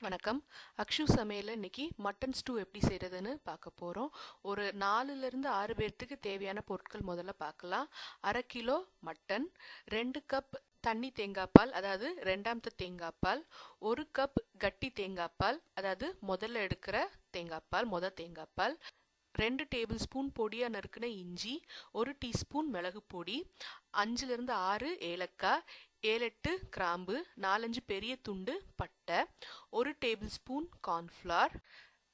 வணக்கம். அக்ஷு சமையலில் இன்னைக்கு மட்டன் ஸ்டூ எப்படி செய்கிறதுன்னு பார்க்க போகிறோம் ஒரு நாலுலேருந்து ஆறு பேர்த்துக்கு தேவையான பொருட்கள் முதல்ல பார்க்கலாம். அரை கிலோ மட்டன் ரெண்டு கப் தண்ணி தேங்காய் பால் அதாவது ரெண்டாமத்து தேங்காய் பால் ஒரு கப் கட்டி தேங்காய் பால் அதாவது முதல்ல எடுக்கிற தேங்காய் பால் மொத தேங்காய் பால் ரெண்டு டேபிள் ஸ்பூன் பொடியாக நறுக்கின இஞ்சி ஒரு டீஸ்பூன் மிளகு பொடி அஞ்சுலேருந்து ஆறு ஏலக்காய் ஏழெட்டு கிராம்பு நாலஞ்சு பெரிய துண்டு பட்டை ஒரு டேபிள் ஸ்பூன் கார்ன்ஃப்ளார்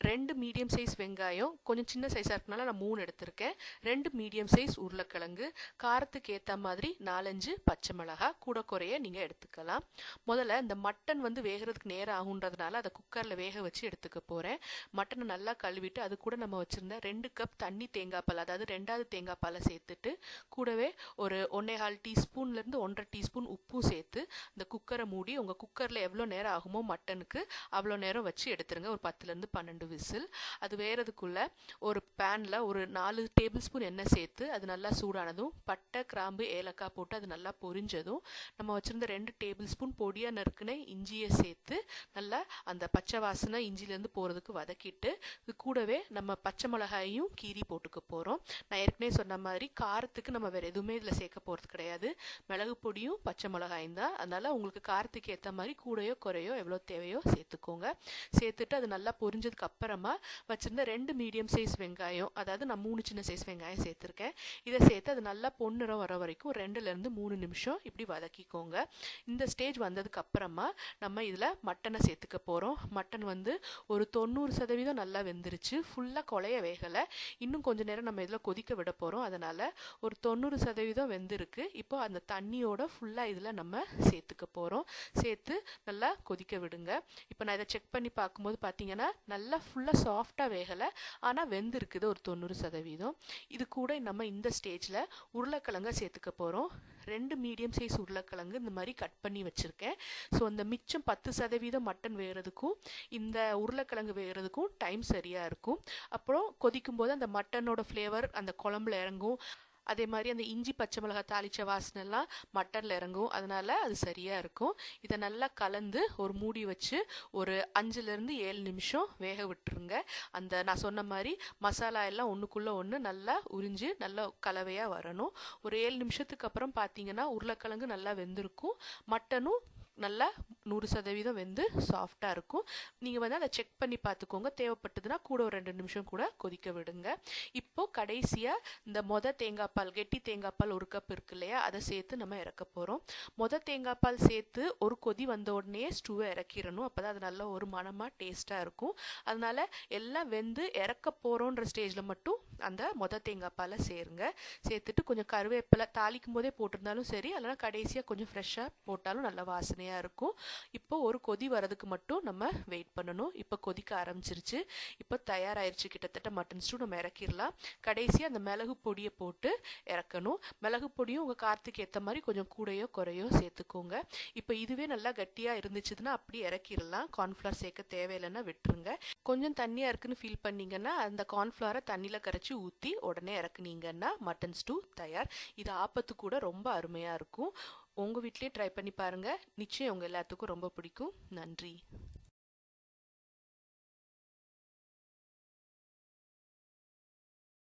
ரெண்டு மீடியம் சைஸ் வெங்காயம் கொஞ்சம் சின்ன சைஸாக இருக்கனால நான் மூணு எடுத்திருக்கேன். ரெண்டு மீடியம் சைஸ் உருளைக்கிழங்கு காரத்துக்கு ஏற்ற மாதிரி நாலஞ்சு பச்சை மிளகா கூட குறைய நீங்கள் எடுத்துக்கலாம். முதல்ல இந்த மட்டன் வந்து வேகிறதுக்கு நேரம் ஆகுன்றதுனால அதை குக்கரில் வேக வச்சு எடுத்துக்க போகிறேன் மட்டனை நல்லா கழுவிட்டு அது கூட நம்ம வச்சுருந்த ரெண்டு கப் தண்ணி தேங்காய் பால் அதாவது ரெண்டாவது தேங்காய் பாலை சேர்த்துட்டு கூடவே ஒரு ஒன்னேகால் டீஸ்பூன்லேருந்து ஒன்றரை டீஸ்பூன் உப்பும் சேர்த்து இந்த குக்கரை மூடி உங்கள் குக்கரில் எவ்வளோ நேரம் ஆகுமோ மட்டனுக்கு அவ்வளோ நேரம் வச்சு எடுத்துருங்க. ஒரு பத்துலேருந்து பன்னெண்டு விசில். அது வேறதுக்குள்ளே ஒரு பேனில் ஒரு நாலு டேபிள் ஸ்பூன் எண்ணெய் சேர்த்து அது நல்லா சூடானதும் பட்டை கிராம்பு ஏலக்காய் போட்டு அது நல்லா பொரிஞ்சதும் நம்ம வச்சுருந்த ரெண்டு டேபிள் ஸ்பூன் பொடியாக நறுக்குன இஞ்சியை சேர்த்து நல்லா அந்த பச்சை வாசனை இஞ்சிலேருந்து போகிறதுக்கு வதக்கிட்டு இது கூடவே நம்ம பச்சை மிளகாயும் கீரி போட்டுக்க போகிறோம் நான் ஏற்கனவே சொன்ன மாதிரி காரத்துக்கு நம்ம வேறு எதுவுமே இதில் சேர்க்க போகிறது கிடையாது. மிளகு பொடியும் பச்சை மிளகாயும் தான். அதனால் உங்களுக்கு காரத்துக்கு ஏற்ற மாதிரி கூடையோ குறையோ எவ்வளோ தேவையோ சேர்த்துக்கோங்க. சேர்த்துட்டு அது நல்லா பொரிஞ்சதுக்கு அப்புறமா வச்சுருந்த ரெண்டு மீடியம் சைஸ் வெங்காயம் அதாவது நான் மூணு சின்ன சைஸ் வெங்காயம் சேர்த்துருக்கேன். இதை சேர்த்து அது நல்லா பொன்னிறம் வர வரைக்கும் ரெண்டுலேருந்து மூணு நிமிஷம் இப்படி வதக்கிக்கோங்க. இந்த ஸ்டேஜ் வந்ததுக்கு அப்புறமா நம்ம இதில் மட்டனை சேர்த்துக்க போகிறோம் மட்டன் வந்து ஒரு தொண்ணூறு சதவீதம் நல்லா வெந்துருச்சு. ஃபுல்லாக குழைய வேகலை. இன்னும் கொஞ்ச நேரம் நம்ம இதில் கொதிக்க விட போகிறோம் அதனால் ஒரு தொண்ணூறு சதவீதம் வெந்திருக்கு. இப்போ அந்த தண்ணியோட ஃபுல்லாக இதில் நம்ம சேர்த்துக்க போகிறோம் சேர்த்து நல்லா கொதிக்க விடுங்க. இப்போ நான் இதை செக் பண்ணி பார்க்கும்போது பார்த்தீங்கன்னா நல்லா ஃபுல்லாக சாஃப்டாக வேகலை. ஆனால் வெந்திருக்குது ஒரு தொண்ணூறு சதவீதம். இது கூட நம்ம இந்த ஸ்டேஜில் உருளைக்கிழங்க சேர்த்துக்க போகிறோம் ரெண்டு மீடியம் சைஸ் உருளைக்கிழங்கு இந்த மாதிரி கட் பண்ணி வச்சுருக்கேன். ஸோ அந்த மிச்சம் பத்து சதவீதம் மட்டன் வேகிறதுக்கும் இந்த உருளைக்கிழங்கு வேகிறதுக்கும் டைம் சரியாக இருக்கும். அப்புறம் கொதிக்கும் போது அந்த மட்டனோட ஃப்ளேவர் அந்த குழம்புல இறங்கும். அதே மாதிரி அந்த இஞ்சி பச்சை மிளகாய் தாளித்த வாசனைலாம் மட்டனில் இறங்கும். அதனால் அது சரியாக இருக்கும். இதை நல்லா கலந்து ஒரு மூடி வச்சு ஒரு அஞ்சுலேருந்து ஏழு நிமிஷம் வேக விட்டுருங்க. அந்த நான் சொன்ன மாதிரி மசாலா எல்லாம் ஒன்றுக்குள்ளே ஒன்று நல்லா உறிஞ்சு நல்லா கலவையாக வரணும். ஒரு ஏழு நிமிஷத்துக்கு அப்புறம் பார்த்தீங்கன்னா உருளைக்கிழங்கு நல்லா வெந்திருக்கும். மட்டனும் நல்லா நூறு சதவீதம் வெந்து சாஃப்டாக இருக்கும். நீங்கள் வந்து அதை செக் பண்ணி பார்த்துக்கோங்க. தேவைப்பட்டதுன்னா கூட ஒரு ரெண்டு நிமிஷம் கூட கொதிக்க விடுங்க. இப்போது கடைசியாக இந்த மொத தேங்காய் பால் கெட்டி தேங்காய் பால் ஒரு கப் இருக்கு இல்லையா? அதை சேர்த்து நம்ம இறக்க போகிறோம் மொத தேங்காய் பால் சேர்த்து ஒரு கொதி வந்த உடனே ஸ்டூவை இறக்கிடணும். அப்போ தான் அது நல்ல ஒரு மனமாக டேஸ்ட்டாக இருக்கும். அதனால் எல்லாம் வெந்து இறக்க போகிறோன்ற ஸ்டேஜில் மட்டும் அந்த மொத தேங்காய் பாலை சேருங்க. சேர்த்துட்டு கொஞ்சம் கருவேப்பிலை தாளிக்கும் போதே போட்டிருந்தாலும் சரி இல்லைனா கடைசியாக கொஞ்சம் ஃப்ரெஷ்ஷாக போட்டாலும் நல்ல வாசனையாக இருக்கும். இப்போ ஒரு கொதி வரதுக்கு மட்டும் நம்ம வெயிட் பண்ணணும். இப்போ கொதிக்க ஆரம்பிச்சிருச்சு. இப்போ தயாராகிருச்சு கிட்டத்தட்ட மட்டன் ஸ்டூ நம்ம இறக்கிடலாம். கடைசியாக அந்த மிளகு பொடியை போட்டு இறக்கணும். மிளகு பொடியும் உங்கள் காரத்துக்கு ஏற்ற மாதிரி கொஞ்சம் கூடையோ குறையோ சேர்த்துக்கோங்க. இப்போ இதுவே நல்லா கட்டியாக இருந்துச்சுன்னா அப்படி இறக்கிடலாம். கார்ன்ஃப்ளவர் சேர்க்க தேவையில்லைன்னா விட்டுருங்க. கொஞ்சம் தண்ணியாக இருக்குன்னு ஃபீல் பண்ணீங்கன்னா அந்த கார்ன்ஃப்ளவரை தண்ணியில் கரைச்சி ஊற்றி உடனே இறக்குனீங்கன்னா மட்டன் ஸ்டூ தயார். இது ஆப்பத்து கூட ரொம்ப அருமையாக இருக்கும். உங்கள் வீட்லேயே ட்ரை பண்ணி பாருங்கள் நிச்சயம் உங்கள் எல்லாத்துக்கும் ரொம்ப பிடிக்கும். நன்றி.